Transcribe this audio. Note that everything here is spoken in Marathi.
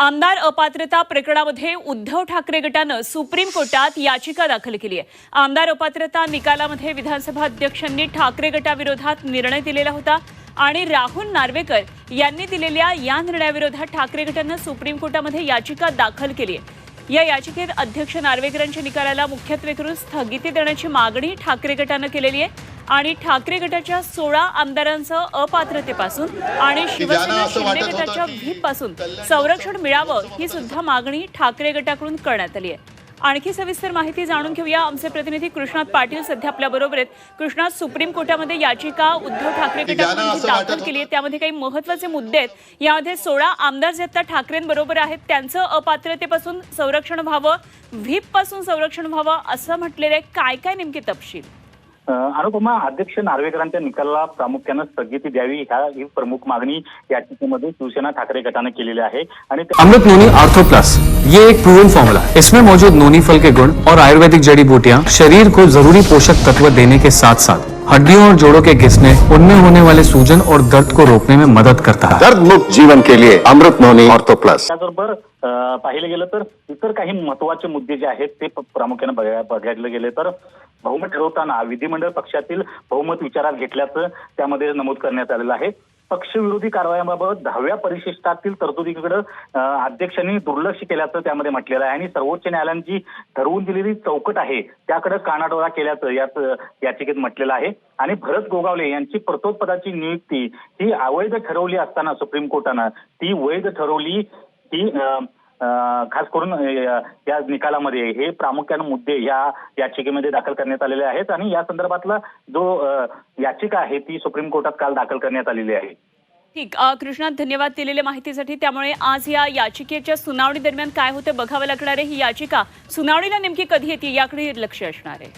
आमदार अपात्रता प्रकरणामध्ये उद्धव ठाकरे गटानं सुप्रीम कोर्टात याचिका दाखल केली आहे. आमदार अपात्रता निकालामध्ये विधानसभा अध्यक्षांनी ठाकरे गटाविरोधात निर्णय दिलेला होता आणि राहुल नार्वेकर यांनी दिलेल्या या निर्णयाविरोधात ठाकरे गटानं सुप्रीम कोर्टामध्ये याचिका दाखल केली आहे. या याचिकेत अध्यक्ष नार्वेकरांच्या निकालाला मुख्यत्वे करून स्थगिती देण्याची मागणी ठाकरे गटानं केलेली आहे. आणि ठाकरे गटाच्या सोळा आमदारांचं अपात्रतेपासून आणि शिवसेना शिंदे गटाच्या व्हीपपासून संरक्षण मिळावं ही सुद्धा मागणी ठाकरे गटाकडून करण्यात आली आहे. आणखी सविस्तर माहिती जाणून घेऊया. आमचे प्रतिनिधी कृष्णात पाटील सध्या आपल्या बरोबर आहेत. कृष्णात सुप्रीम कोर्टामध्ये याचिका उद्धव ठाकरे गटाकडून दाखल केली आहे त्यामध्ये काही महत्त्वाचे मुद्दे आहेत. यामध्ये सोळा आमदार जे आता ठाकरेंबरोबर आहेत. त्यांचं अपात्रतेपासून संरक्षण व्हावं व्हीपपासून संरक्षण व्हावं असं म्हटलेलं आहे. काय काय नेमके तपशील? अनुपमा अध्यक्ष नार्वेकरांच्या निकालाला प्रामुख्यानं स्थगिती द्यावी ह्या ही प्रमुख मागणी याचिकेमध्ये शिवसेना ठाकरे गटाने केलेली आहे. आणि अमृत नोनी आर्थो प्लस ये एक प्रूवन फॉर्मूला इसमें मौजूद नोनी फल के गुण और आयुर्वेदिक जड़ी बूटियां शरीर को जरूरी पोषक तत्व देने के साथ साथ हड्डियों और जोड़ों के घिसने उनमें होने वाले सूजन और दर्द को रोकने में मदद करता है। दर्द मुक्त जीवन के लिए अमृत नोनी ऑर्थो प्लस। त्याचबरोबर अ, पाहिलं गेलं तर इतर काही महत्त्वाचे मुद्दे जे आहेत ते प- प्रामुख्यानं बघा- बघायला गेले तर बहुमत ठरवताना विधिमंडळ पक्षातील बहुमत विचारात घेतल्याचं त्यामध्ये नमूद करण्यात आलेलं आहे. पक्षविरोधी कारवायांबाबत दहाव्या परिशिष्टातील तरतुदीकडे अध्यक्षांनी दुर्लक्ष केल्याचं त्यामध्ये म्हटलेलं आहे. आणि सर्वोच्च न्यायालयाने जी ठरवून दिलेली चौकट आहे त्याकडे कानाडोळा केल्याचं यात याचिकेत म्हटलेलं आहे. आणि भरत गोगावले यांची प्रतोत्पदाची नियुक्ती ही अवैध ठरवली असताना सुप्रीम कोर्टानं ती वैध ठरवली ही अ, खास करून या निकालामध्ये हे प्रामुख्याने मुद्दे या याचिकेमध्ये दाखल करण्यात आलेले आहेत आणि या संदर्भातला जो याचिका आहे ती सुप्रीम कोर्टात काल दाखल करण्यात आलेली आहे. ठीक कृष्णा धन्यवाद दिलेल्या माहितीसाठी. त्यामुळे आज या याचिकेच्या सुनावणी दरम्यान काय होतं बघावं लागणार आहे ही याचिका. सुनावणीला नेमकी कधी येते याकडे लक्ष असणार आहे.